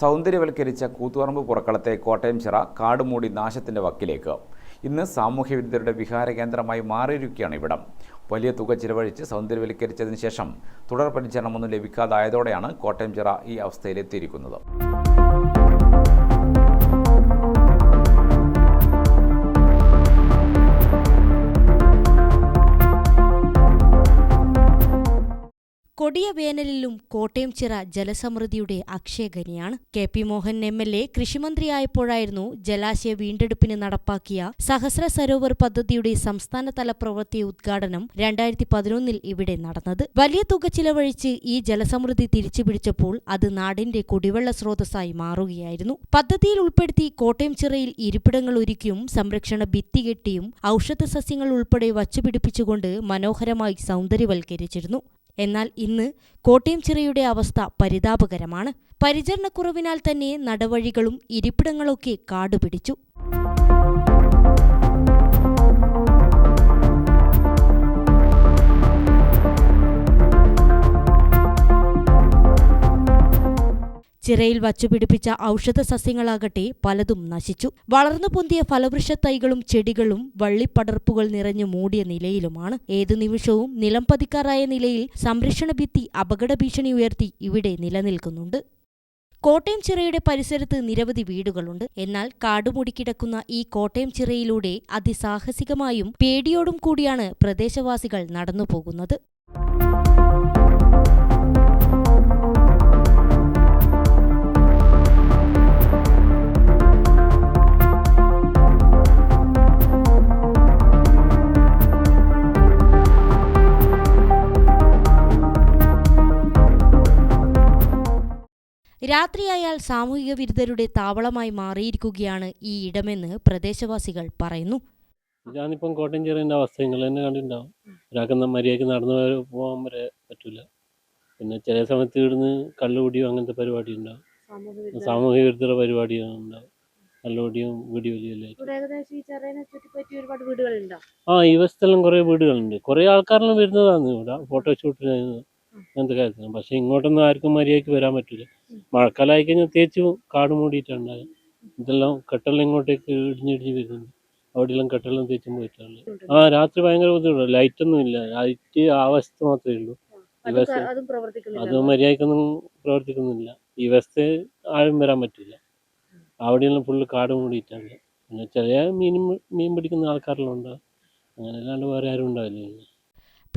സൗന്ദര്യവൽക്കരിച്ച കൂത്തുപറമ്പ് പുറക്കളത്തെ കോട്ടയം ചിറ കാടുമൂടി നാശത്തിന്റെ വക്കിലേക്ക്. ഇന്ന് സാമൂഹ്യവിരുദ്ധരുടെ വിഹാര കേന്ദ്രമായി മാറിയിരിക്കുകയാണ് ഇവിടം. വലിയ തുക ചിലവഴിച്ച് സൗന്ദര്യവൽക്കരിച്ചതിന് ശേഷം തുടർ പരിചരണമൊന്നും ലഭിക്കാതായതോടെയാണ് കോട്ടയം ചിറ ഈ അവസ്ഥയിലെത്തിയിരിക്കുന്നത്. കൊടിയ വേനലിലും കോട്ടയം ചിറ ജലസമൃദ്ധിയുടെ അക്ഷയഖനിയാണ് K P Mohan M L A കൃഷിമന്ത്രിയായപ്പോഴായിരുന്നു ജലാശയ വീണ്ടെടുപ്പിന് നടപ്പാക്കിയ സഹസ്ര സരോവർ പദ്ധതിയുടെ സംസ്ഥാനതല പ്രവൃത്തി ഉദ്ഘാടനം രണ്ടായിരത്തി പതിനൊന്നിൽ ഇവിടെ നടന്നത്. വലിയ തുക ചിലവഴിച്ച് ഈ ജലസമൃദ്ധി തിരിച്ചുപിടിച്ചപ്പോൾ അത് നാടിന്റെ കുടിവെള്ള സ്രോതസ്സായി മാറുകയായിരുന്നു. പദ്ധതിയിൽ ഉൾപ്പെടുത്തി കോട്ടയം ചിറയിൽ ഇരിപ്പിടങ്ങൾ ഒരുക്കിയും സംരക്ഷണ ഭിത്തി കെട്ടിയും ഔഷധ സസ്യങ്ങൾ ഉൾപ്പെടെ വച്ചുപിടിപ്പിച്ചുകൊണ്ട് മനോഹരമായി സൗന്ദര്യവൽക്കരിച്ചിരുന്നു. എന്നാൽ ഇന്ന് കോട്ടയം ചിറയുടെ അവസ്ഥ പരിതാപകരമാണ്. പരിചരണക്കുറവിനാൽ തന്നെ നടവഴികളും ഇരിപ്പിടങ്ങളൊക്കെ കാടുപിടിച്ചു. ചിറയിൽ വച്ചുപിടിപ്പിച്ച ഔഷധ സസ്യങ്ങളാകട്ടെ പലതും നശിച്ചു. വളർന്നു പൊന്തിയ ഫലവൃക്ഷ തൈകളും ചെടികളും വള്ളിപ്പടർപ്പുകൾ നിറഞ്ഞു മൂടിയ നിലയിലുമാണ്. ഏതു നിമിഷവും നിലം പതിക്കാറായ നിലയിൽ സംരക്ഷണ ഭിത്തി അപകട ഭീഷണി ഉയർത്തി ഇവിടെ നിലനിൽക്കുന്നുണ്ട്. കോട്ടയം ചിറയുടെ പരിസരത്ത് നിരവധി വീടുകളുണ്ട്. എന്നാൽ കാടുമുടിക്കിടക്കുന്ന ഈ കോട്ടയം ചിറയിലൂടെ അതിസാഹസികമായും പേടിയോടും കൂടിയാണ് പ്രദേശവാസികൾ നടന്നു പോകുന്നത് രാത്രിയായാൽ സാമൂഹിക വിരുദ്ധരുടെ താവളമായി മാറിയിരിക്കുകയാണ് ഈ ഇടമെന്ന് പ്രദേശവാസികൾ പറയുന്നു. ഞാനിപ്പം കോട്ടയം ചെറിയ അവസ്ഥ നിങ്ങൾ തന്നെ കണ്ടിട്ടുണ്ടാവും. ഒരാൾക്ക് മര്യാദയ്ക്ക് നടന്നു പോകാൻ വരെ പറ്റൂല. പിന്നെ ചില സമയത്ത് ഇവിടുന്ന് കള്ളുപൊടിയും അങ്ങനത്തെ പരിപാടി ഉണ്ടാവും. സാമൂഹിക വിരുദ്ധ പരിപാടി ഉണ്ടാവും. കള്ളുകുടിയും ആ ഈ വശത്തെല്ലാം കുറേ വീടുകളുണ്ട്. കുറേ ആൾക്കാരെല്ലാം വരുന്നതാണ് ഇവിടെ. ഫോട്ടോഷൂട്ടിന് അങ്ങനത്തെ കാര്യത്തിനും. പക്ഷെ ഇങ്ങോട്ടൊന്നും ആർക്കും മര്യാദയ്ക്ക് വരാൻ പറ്റില്ല. മഴക്കാലമായി കഴിഞ്ഞാൽ തേച്ച് കാട് മൂടിയിട്ടുണ്ടാകും ഇതെല്ലാം കെട്ടെല്ലാം ഇങ്ങോട്ടേക്ക് ഇടിഞ്ഞിടിഞ്ഞ് വരുന്നുണ്ട്. അവിടെയെല്ലാം കെട്ടെല്ലാം തേച്ചും പോയിട്ടുണ്ട് ആ രാത്രി ഭയങ്കര ബുദ്ധിമുട്ടാണ്. ലൈറ്റ് ഒന്നും ഇല്ല. ലൈറ്റ് ആ വശത്ത് മാത്രമേ ഉള്ളൂ. അതും മര്യാദക്കൊന്നും പ്രവർത്തിക്കുന്നില്ല. ഈ വശത്ത് ആരും വരാൻ പറ്റില്ല. അവിടെയെല്ലാം ഫുള്ള് കാട് മൂടിയിട്ടാണ്. പിന്നെ ചെറിയ മീൻ മീൻ പിടിക്കുന്ന ആൾക്കാരെല്ലാം ഉണ്ടാവും അങ്ങനെ അല്ലാണ്ട് വേറെ ആരും ഉണ്ടാവില്ല.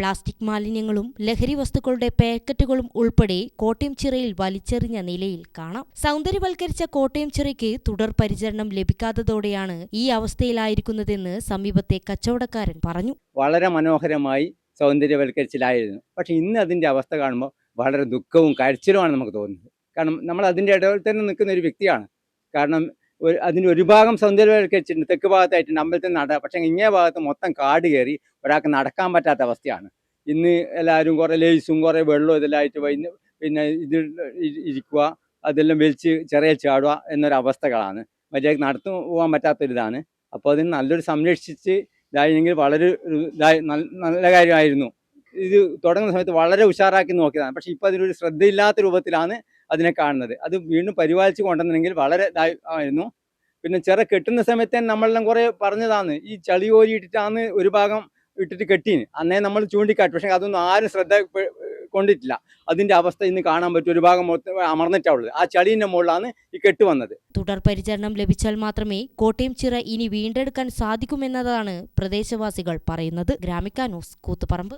പ്ലാസ്റ്റിക് മാലിന്യങ്ങളും ലഹരി വസ്തുക്കളുടെ പാക്കറ്റുകളും ഉൾപ്പെടെ കോട്ടയം ചിറയിൽ വലിച്ചെറിഞ്ഞ നിലയിൽ കാണാം. സൗന്ദര്യവൽക്കരിച്ച കോട്ടയം ചിറയ്ക്ക് തുടർ പരിചരണം ലഭിക്കാത്തതോടെയാണ് ഈ അവസ്ഥയിലായിരിക്കുന്നതെന്ന് സമീപത്തെ കച്ചവടക്കാരൻ പറഞ്ഞു. വളരെ മനോഹരമായി സൗന്ദര്യവൽക്കരിച്ചിലായിരുന്നു. പക്ഷെ ഇന്ന് അതിന്റെ അവസ്ഥ കാണുമ്പോൾ വളരെ ദുഃഖവും കരച്ചിലുമാണ് നമുക്ക് തോന്നുന്നത്. കാരണം നമ്മൾ അതിന്റെ ഇടയിൽ തന്നെ നിൽക്കുന്ന ഒരു വ്യക്തിയാണ്. കാരണം ഒരു അതിന്റെ ഒരു ഭാഗം സൗന്ദര്യവൽക്കരിച്ചിട്ടുണ്ട് തെക്ക് ഭാഗത്തായിട്ടുണ്ട് അമ്പലത്തിൽ നട. പക്ഷേ ഇങ്ങേ ഭാഗത്ത് മൊത്തം കാട് കയറി ഒരാൾക്ക് നടക്കാൻ പറ്റാത്ത അവസ്ഥയാണ്. ഇന്ന് എല്ലാവരും കുറേ ലേസും കുറേ വെള്ളവും ഇതെല്ലാം ആയിട്ട് വൈകുന്ന പിന്നെ ഇത് ഇരിക്കുക അതെല്ലാം വലിച്ച് ചെറിയ ചാടുക എന്നൊരവസ്ഥകളാണ് മര്യാദയ്ക്ക് നടത്തു പോകാൻ പറ്റാത്തൊരിതാണ്. അപ്പോൾ അതിന് നല്ലൊരു സംരക്ഷിച്ച് ഇതായിരുന്നെങ്കിൽ വളരെ നല്ല കാര്യമായിരുന്നു. ഇത് തുടങ്ങുന്ന സമയത്ത് വളരെ ഉഷാറാക്കി നോക്കിയതാണ്. പക്ഷെ ഇപ്പോൾ അതിനൊരു ശ്രദ്ധയില്ലാത്ത രൂപത്തിലാണ് അതിനെ കാണുന്നത്. അത് വീണ്ടും പരിപാലിച്ച് കൊണ്ടുവന്നെങ്കിൽ വളരെ ഇതായിരുന്നു പിന്നെ ചെറു കെട്ടുന്ന സമയത്ത് തന്നെ നമ്മളെല്ലാം കുറേ പറഞ്ഞതാണ് ഈ ചളി ഇട്ടിട്ടാന്ന് ഒരു ഭാഗം ഇട്ടിട്ട് കെട്ടീന്. അന്നേ നമ്മൾ ചൂണ്ടിക്കാട്ടി. പക്ഷേ അതൊന്നും ആരും ശ്രദ്ധ കൊണ്ടിട്ടില്ല. അതിന്റെ അവസ്ഥ ഇന്ന് കാണാൻ പറ്റും. ഒരു ഭാഗം അമർന്നിട്ടുള്ളത് ആ ചളിന്റെ മുകളിലാണ് ഈ കെട്ട് വന്നത്. തുടർ പരിചരണം ലഭിച്ചാൽ മാത്രമേ കോട്ടയം ചിറ ഇനി വീണ്ടെടുക്കാൻ സാധിക്കുമെന്നതാണ് പ്രദേശവാസികൾ പറയുന്നത്. ഗ്രാമിക്കാനൂസ് കൂത്തുപറമ്പ്.